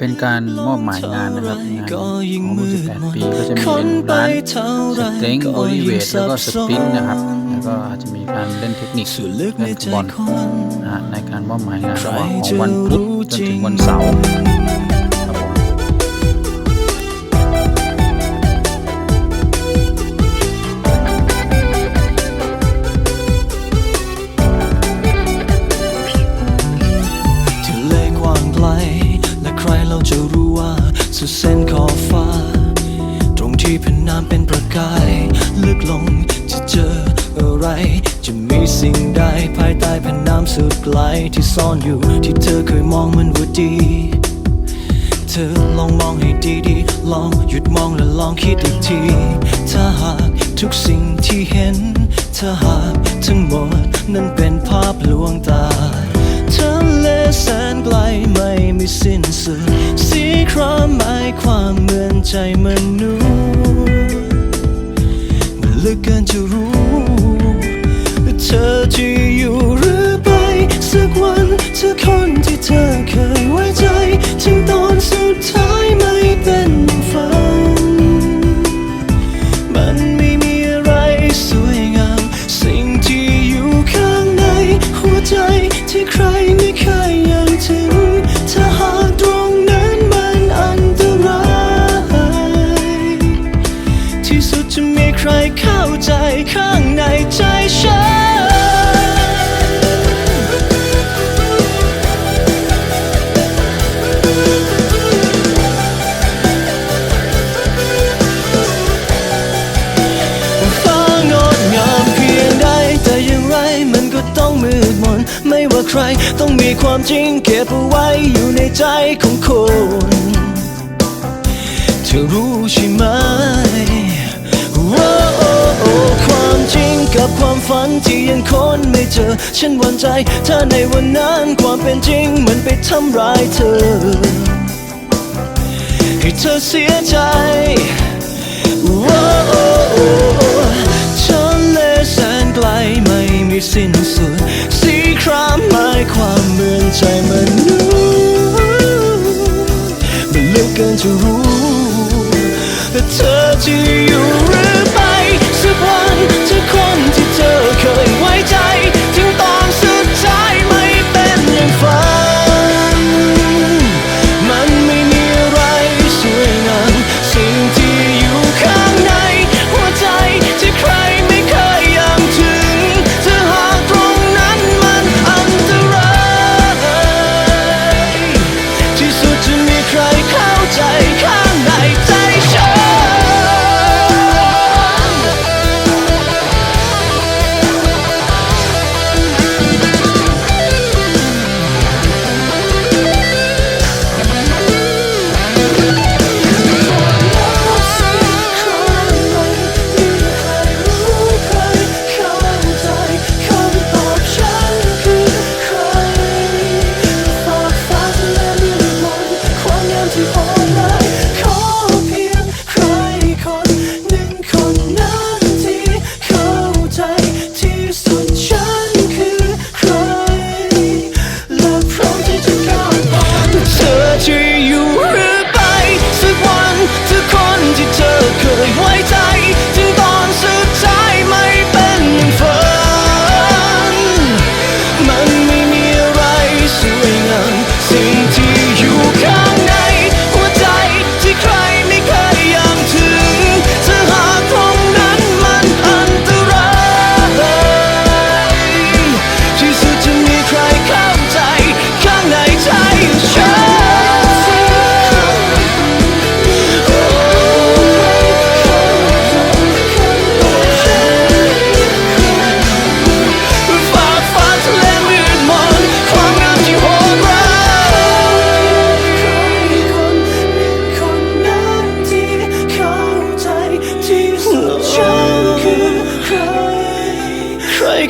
เป็นการมอบหมายงานนะครับงานของรุ่น18 ปีก็จะมีเป็นร้านสเต็งบริเวยิ่งทแล้วก็สปรินนะครับแล้วก็อาจจะมีการเล่นเทคนิคเล่นฟุตบอลนะฮะในการมอบหมายงานระหว่างของวันพุธจนถึงวันเสาร์ สุดเส้นขอบฟ้า ตรงที่เป็นน้ำเป็นประกาย ลึกลงจะเจออะไร จะมีสิ่งใดภายใต้แผ่นน้ำสุดไกลที่ซ่อนอยู่ที่เธอเคยมองมันว่าดี เธอลองมองให้ดีๆ ลองหยุดมองและลองคิดอีกที ถ้าหากทุกสิ่งที่เห็น ถ้าหากทั้งหมดนั้นเป็นภาพลวงตา ใจมนุษย์มันลึกเกินจะรู้ ใจข้างในใจฉันฟ้างดงามเพียงใดแต่อย่างไรมันก็ต้องมืดมนไม่ว่าใครต้องมีความจริงเก็บเอาไว้อยู่ในใจของคน เธอรู้ใช่ไหม ความฝันที่ยังค้นไม่เจอ ฉันหวั่นใจ ถ้าในวันนั้นความเป็นจริงมันไปทำร้ายเธอ ให้เธอเสียใจโอ้โอ้โอ้โอ้ทะเลแสนไกลไม่มีสิ้นสุด สีครามหมายความเหมือนใจมันมันลึกเกินจะรู้แต่เธอจะอยู่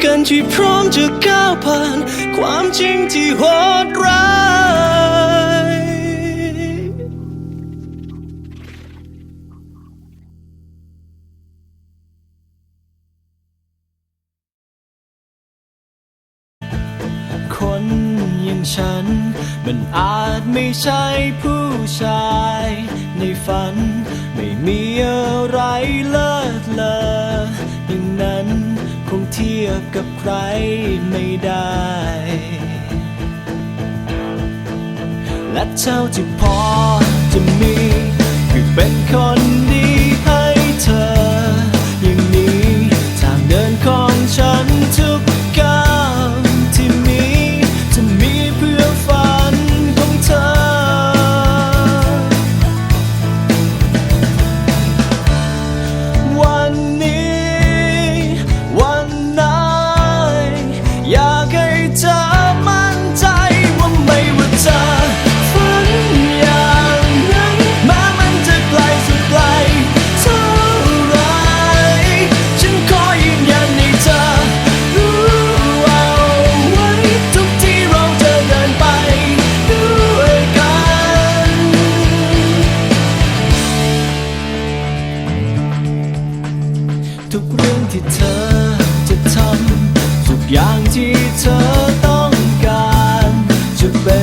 กันที่พร้อมจะก้าวผ่าน ความจริงที่โหดร้ายคนอย่างฉัน มันอาจไม่ใช่ผู้ชาย ในฝันไม่มีอะไรเลิศ ทียบกับใครไม่ได้ และเท่าที่พอจะมี คือเป็นคน to bed.